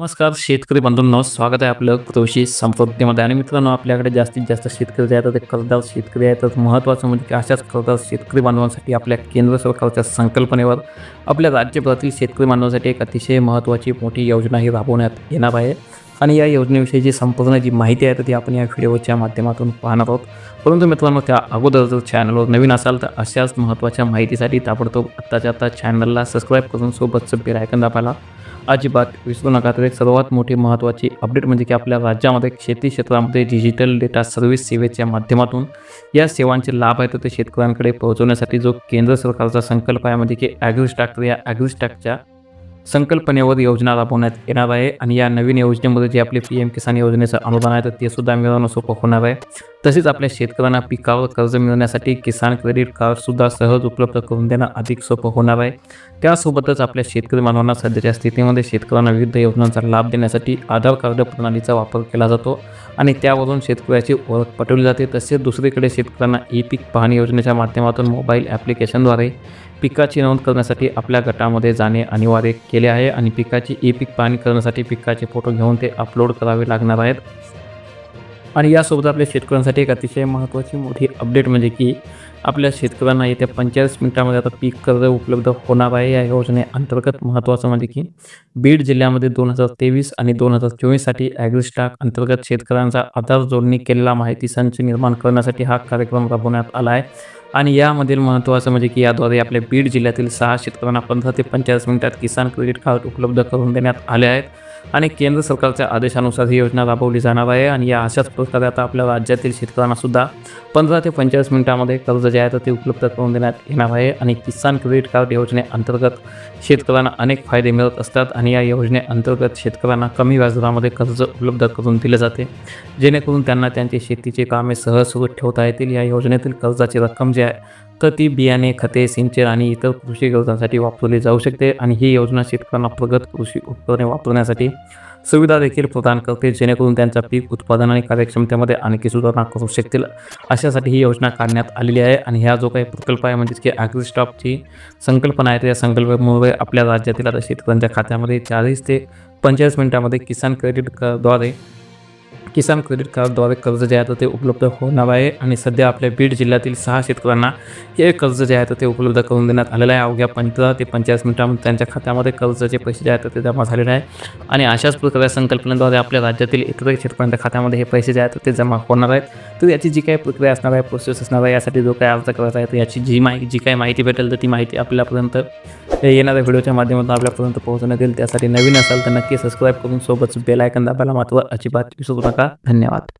नमस्कार शेतकरी बंधूंनो स्वागत आहे आपलं कृषी संपत्तीमध्ये आणि मित्रांनो आपल्याकडे जास्तीत जास्त शेतकरी जे आहेत ते कर्जदार शेतकरी आहेत. तर महत्त्वाचं म्हणजे की अशाच कर्जदार शेतकरी बांधवांसाठी आपल्या केंद्र सरकारच्या संकल्पनेवर आपल्या राज्यभरातील शेतकरी बांधवांसाठी एक अतिशय महत्त्वाची मोठी योजना ही राबवण्यात येणार आहे. आणि या योजनेविषयी जी संपूर्ण जी माहिती आहे तर ती आपण या व्हिडिओच्या माध्यमातून पाहणार आहोत. परंतु मित्रांनो त्या अगोदर जर चॅनलवर नवीन असाल तर अशाच महत्त्वाच्या माहितीसाठी ताबडतोब आत्ताच्या आता चॅनलला सबस्क्राईब करून सोबतचं बेल आयकन दाबायला अजिबात विसरू नका. तर एक सर्वात मोठी महत्त्वाची अपडेट म्हणजे की आपल्या राज्यामध्ये शेती क्षेत्रामध्ये डिजिटल डेटा सर्व्हिस सेवेच्या माध्यमातून या सेवांचे लाभ आहेत. तर ते शेतकऱ्यांकडे पोहोचवण्यासाठी जो केंद्र सरकारचा संकल्प आहे म्हणजे की ॲग्रिस्टॅक्टर या ॲग्रिस्टॅकच्या संकल्पनेवर योजना राबवण्यात येणार आहे. आणि या नवीन योजनेमध्ये जे आपले पी एम किसान योजनेचं अनुदान आहे तर ते सुद्धा मिळवणं सोपं होणार आहे. तसेच आपल्या शेतकऱ्यांना पिकावर कर्ज मिळवण्यासाठी किसान क्रेडिट कार्डसुद्धा सहज उपलब्ध करून देणं अधिक सोपं होणार आहे. त्यासोबतच आपल्या शेतकरी मानवांना सध्याच्या स्थितीमध्ये शेतकऱ्यांना विविध योजनांचा लाभ देण्यासाठी आधार कार्ड प्रणालीचा वापर केला जातो आणि त्यावरून शेतकऱ्याची ओळख पटवली जाते. तसेच दुसरीकडे शेतकऱ्यांना ई पीक पाहणी योजनेच्या माध्यमातून मोबाईल ॲप्लिकेशनद्वारे पिकाची नोंद करण्यासाठी आपल्या गटामध्ये जाणे अनिवार्य केले आहे आणि पिकाची ई पीक पाहणी करण्यासाठी पिकाचे फोटो घेऊन ते अपलोड करावे लागणार आहेत. आणि यासोबत आपल्या शेतकऱ्यांसाठी एक अतिशय महत्त्वाची मोठी अपडेट म्हणजे की आपल्या शेतकऱ्यांना येत्या पंचेचाळीस मिनिटामध्ये आता पीक कर्ज उपलब्ध होणार आहे. या योजनेअंतर्गत महत्त्वाचं म्हणजे की बीड जिल्ह्यामध्ये दोन हजार तेवीस आणि दोन हजार चोवीससाठी ॲग्रिस्टाक अंतर्गत शेतकऱ्यांचा आधार जोडणी केलेला माहिती संच निर्माण करण्यासाठी हा कार्यक्रम राबवण्यात आला आहे. आणि यामधील महत्त्वाचं म्हणजे की याद्वारे आपल्या बीड जिल्ह्यातील सहा शेतकऱ्यांना पंधरा ते पंचेचाळीस मिनिटात किसान क्रेडिट कार्ड उपलब्ध करून देण्यात आले आहेत. आणि केंद्र सरकारच्या आदेशानुसार ही योजना राबवली जाणार आहे. आणि या अशाच प्रकारे आता आपल्या राज्यातील शेतकऱ्यांना सुद्धा पंधरा ते पंचेचाळीस मिनिटामध्ये कर्ज जे आहे तर ते उपलब्ध करून देण्यात येणार आहे. आणि किसान क्रेडिट कार्ड योजनेअंतर्गत शेतकऱ्यांना अनेक फायदे मिळत असतात. आणि या योजनेअंतर्गत शेतकऱ्यांना कमी व्याजदरामध्ये कर्ज उपलब्ध करून दिले जाते. जेणेकरून त्यांना त्यांची शेतीची कामे सहज सुरू ठेवता येतील. या योजनेतील कर्जाची रक्कम जी आहे तर ती बियाणे खते सिंचन आणि इतर कृषी गरजांसाठी वापरली जाऊ शकते आणि ही योजना शेतकऱ्यांना प्रगत कृषी उपकरणे वापरण्यासाठी सुविधा देखील प्रदान करते जेणेकरून त्यांच्या पीक उत्पादन आणि कार्यक्षमतेमध्ये आणखी सुधारणा करू शकतील. अशासाठी ही योजना काढण्यात आलेली आहे आणि ह्या जो काही प्रकल्प आहे म्हणजेच की ॲग्रिस्टॉपची संकल्पना आहे त्या संकल्पनेमुळे आपल्या राज्यातील आता शेतकऱ्यांच्या खात्यामध्ये चाळीस ते पंचेचाळीस मिनिटामध्ये किसान क्रेडिट कार्डद्वारे किसान क्रेडिट कार्डद्वारे कर्ज जे आहे तर ते उपलब्ध होणार आहे आणि सध्या आपल्या बीड जिल्ह्यातील सहा शेतकऱ्यांना हे कर्ज जे आहे तर ते उपलब्ध करून देण्यात आलेलं आहे. अवघ्या पंधरा ते पंचेचाळीस मिनिटांमध्ये त्यांच्या खात्यामध्ये कर्जाचे पैसे जे आहेत तर ते जमा झालेले आहे. आणि अशाच प्रकारे संकल्पनेद्वारे आपल्या राज्यातील इतर शेतकऱ्यांच्या खात्यामध्ये हे पैसे जे आहेत तर ते जमा होणार आहेत. तर याची जी काही प्रक्रिया असणार आहे प्रोसेस असणार आहे यासाठी जो काही अर्ज करायचा आहे तर याची जी माहिती जी काही माहिती भेटेल तर ती माहिती आपल्यापर्यंत येणाऱ्या व्हिडिओच्या माध्यमातून आपल्यापर्यंत पोहोचण्यात येईल. त्यासाठी नवीन असाल तर नक्की सबस्क्राईब करून सोबतच बेल आयकन दाबायला मात्र अजिबात विसरू नका. धन्यवाद.